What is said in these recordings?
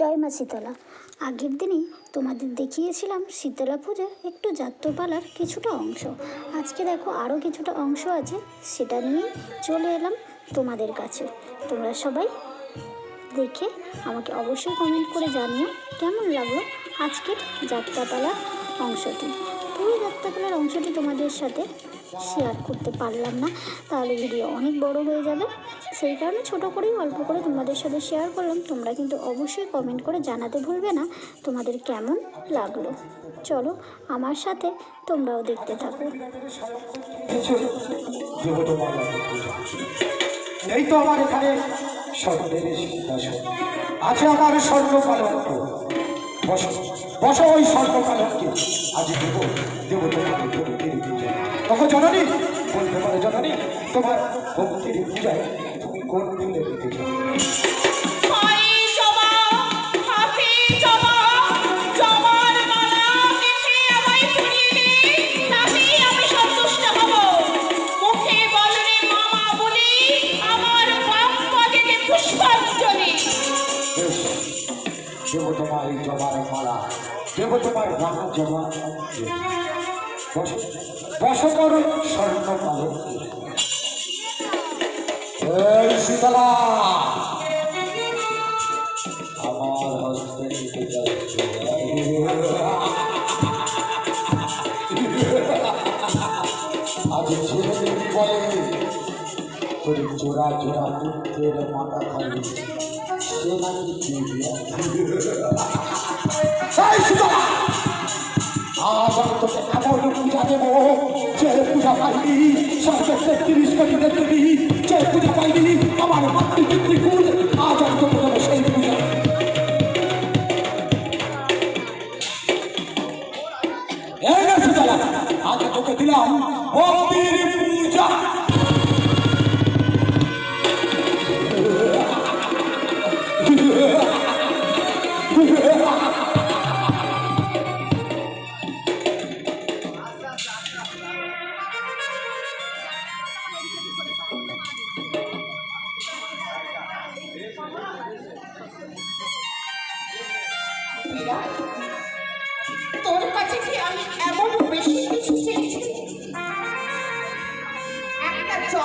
জয় মা শীতলা। আগের দিনই তোমাদের দেখিয়েছিলাম শীতলা পুজোর একটু যাত্রপালার কিছুটা অংশ। আজকে দেখো আরও কিছুটা অংশ আছে, সেটা নিয়ে চলে এলাম তোমাদের কাছে। তোমরা সবাই দেখে আমাকে অবশ্যই কমেন্ট করে জানিও কেমন লাগল আজকের যাত্রাপালার অংশটি। পুরো যাত্রাপালার অংশটি তোমাদের সাথে শেয়ার করতে পারলাম না, তাহলে ভিডিও অনেক বড় হয়ে যাবে। সেই কারণে ছোট করেই অল্প করে তোমাদের সাথে শেয়ার করলাম। তোমরা কিন্তু অবশ্যই কমেন্ট করে জানাতে ভুলবে না, তোমাদের কেমন লাগল? চলো আমার সাথে তোমরাও দেখতে থাকো। এই তো আমার এখানে আছে আমার স্বর্ণ পালঙ্ক। বস বস ওই স্বর্ণ পালঙ্কে আজ দেব দেব তোমার ভক্তির পূজায়। তখন জননী, বলতে পারে জননী, তোমার ভক্তির পূজায় তুমি কোন ফুলে দিতে চাও? রাম জমা বস করো স্বর্ণ এই শীতলা আমার হস্তে আজ ছেলে বলে তোর জোড়া জোড়া পুত্রের মাথা খালি সে নাকি আমি তোকে এমন পূজা দেবো যে পূজা পাইনি সর্বের তেত্রিশ কোটি দেবী যে পূজা পাইনি আমার মাতৃ পিতৃকুল আজ তোকে দেবো সেই পূজা আজ তোকে দিলাম পূজা।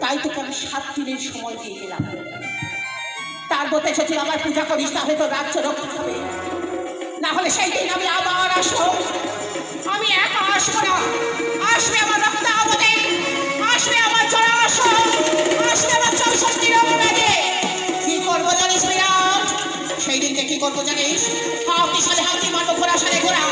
তাই তোকে আমি সাত দিনের সময় দিয়ে গেলাম। তার মধ্যে যদি আমার পূজা করিস, তাহলে তো রাজ্য রক্ষা হবে। না হলে সেই দিন আমি আবার আসব। আমি একা আসব না। আসবে আমার রক্ত আবদে। আসবে আমার জলাশ আসবে আমার চৌষট্টি রঙে কি করব জানিস বিরাট? সেই দিনকে কি করব জানিস? হাতি সালে হাতি মারবো ঘোড়া সালে ঘোড়া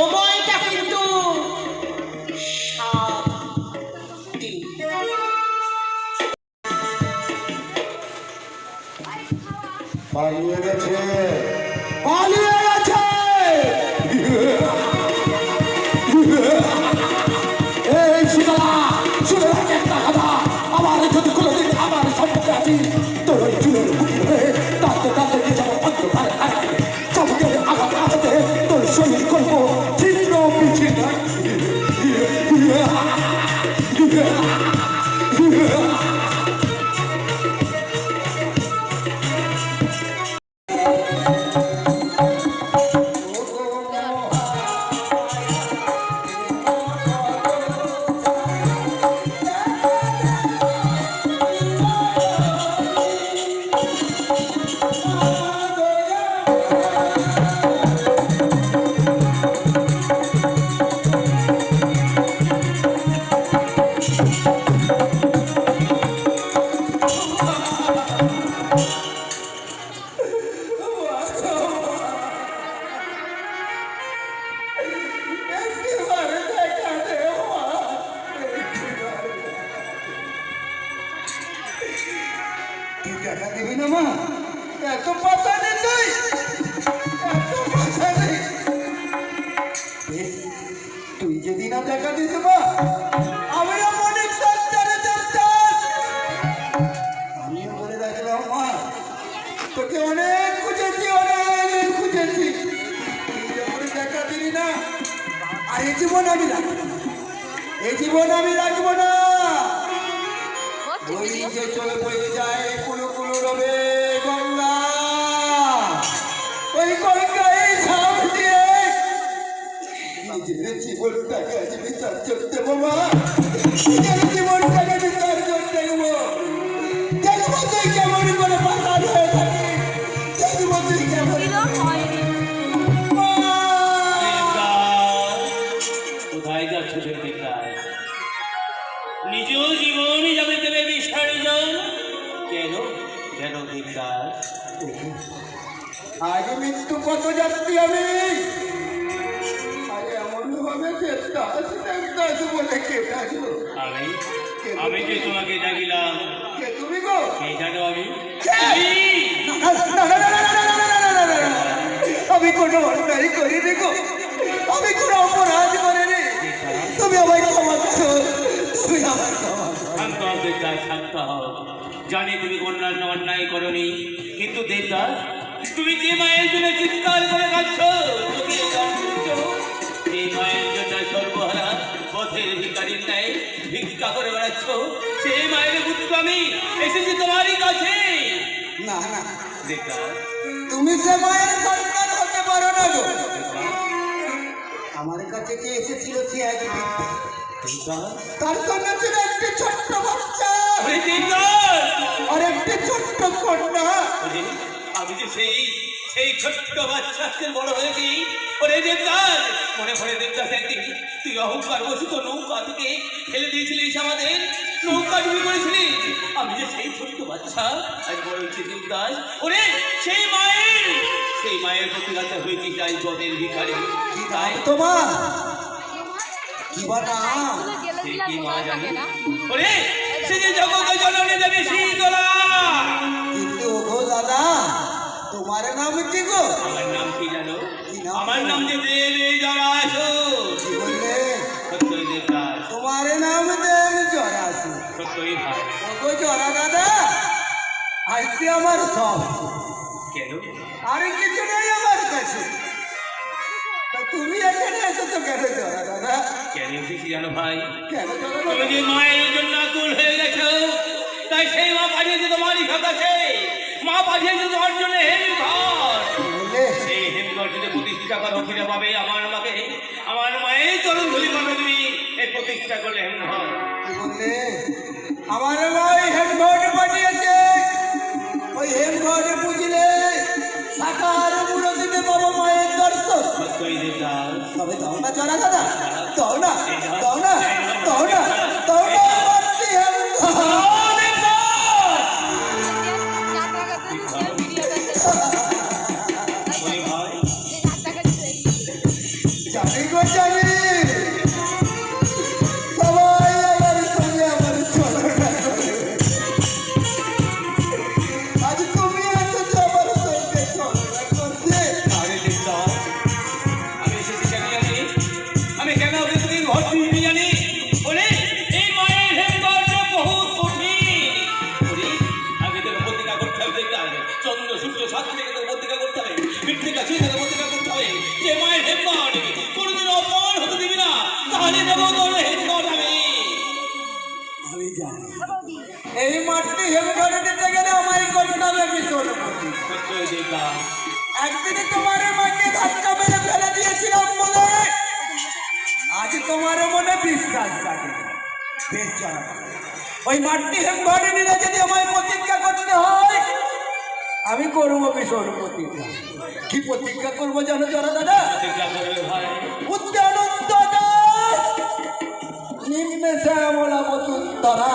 সময়টা কিন্তু পালিয়ে গেছে। পালিয়ে গেছে দেখা দিস আমিও অনেক সন্তানে সন্তান আমিও বলে রাখলাম মা তোকে অনেক খুঁজেছি অনেক খুঁজেছি। যখন দেখা দিবি না। আর এই জীবন আমি রাখব এই জীবন আমি রাখব না। ওই যে চলে বয়ে যায় কুলো কুলো রবে নিজের জীবনটাকে আজ বিসর্জন দেবো মা নিজের জীবনটাকে করতে দেবো দেখব তুই কেমন করে পাতাল কেন আমি আমি কোনো অন্যায় করি রে আমি কোনো অপরাধ করে রে তুমি আমায় ক্ষমা তুমি শান্ত দেবদাস শান্ত জানি তুমি অন্যান্য অন্যায় করনি কিন্তু দেবদাস তুমি যে মায়ের জন্য চিৎকার করে কাঁদছ এই মায়ের জন্য সর্বহারা পথের ভিকারির ন্যায় ভিক্ষা করে বেড়াচ্ছ সেই মায়ের আমি এসেছি তোমারই কাছে। না না। তুমি সে মায়ের সন্তান হতে পারো না গো। আমার কাছে যে এসেছিল সে এক তার সঙ্গে ছিল একটি ছোট্ট বাচ্চা। আর একটি ছোট্ট কন্যা। আমি যে সেই সেই ছোট্ট বাচ্চা আজকে বড় হয়েছি ওরে দেবদাস মনে পড়ে দেবদাস একদিন তুই অহংকার বসিত নৌকা থেকে ফেলে দিয়েছিলিস আমাদের। নৌকা ডুবি করেছিলিস আমি যে সেই ছোট্ট বাচ্চা আজ বড় ওরে সেই মায়ের! সেই মায়ের প্রতিঘাতে হয়েছি তাই জলের ভিখারি। কি তাই? তোমার কি বা নাম সে কি মা জানি? ওরে সে যে জগতে জননী দেবী শীতলা কিন্তু ওগো দাদা তোমার নাম কি গো? আমার নাম কি জানো? আমার নাম যে দেবে যারা আসো কি বললে? সত্যই দেবদাস। তোমার নাম দেব জরাসু সত্যই ভাই ওগো জরা দাদা আজকে আমার সব। কেন? আর কিছু নেই আমার কাছে। তা তুমি এখানে এসেছ কেন জরা দাদা? কেন এসেছি জানো ভাই? তুমি যে মায়ের জন্য আকুল হয়ে গেছো তাই সেই মা পাঠিয়েছে তোমারই কাছে মা পাঠিয়েছে তোমার জন্য হেমঘর। সেই হেমঘর যদি প্রতিষ্ঠা করো ফিরে পাবে আমার মাকে। আমার মায়ের চরণ ধুলি পাবে প্রতিষ্ঠা করলে হেমঘর আমার ভাই হেমঘটে পাঠিয়েছে। ওই হেমঘটে বুঝলে সাকার মূরতিতে বাবা মায়ের দর্শন তবে দাও না চলা দাদা। দাও না দাও না দাও না। এই মাটিতে হেম করে দিতে গেলে আমার করতে হবে ভীষণ একদিনে তোমার মাকে ধাক্কা মেরে ফেলে দিয়েছিলাম বলে। আজ তোমার মনে বিশ্বাস জাগে। ওই মাটি হেম ঘরে নিলে যদি আমায় প্রতিজ্ঞা করতে হয় আমি করব ভীষণ প্রতিজ্ঞা। কি প্রতিজ্ঞা করব জানো জরা দাদা? উদ্যান করবে ইবনে শ্যামলা মতুত্তরা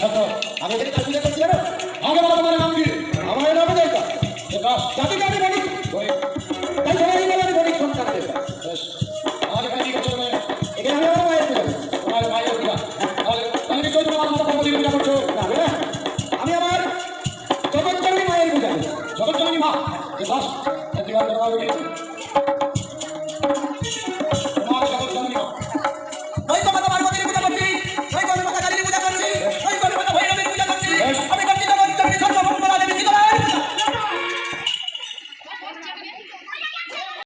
সত্য আমি এখানে পূজা করছি জানো আগে বলো তোমার নাম কি? আমার নাম দেখবা দেখবা জাতি জাতি বলি তাই সবাই বলে আমি বলি ফোন করতে আমার এখানে কি করছ তুমি? এখানে আমি আমার মায়ের পূজা। তোমার মায়ের পূজা। আমি নিশ্চয়ই তোমার মাথা পার্বতী পূজা করছ? না আমি আমার জগৎজননী মায়ের পূজা জগৎজননী মা। দেখবা প্রতিবার করবা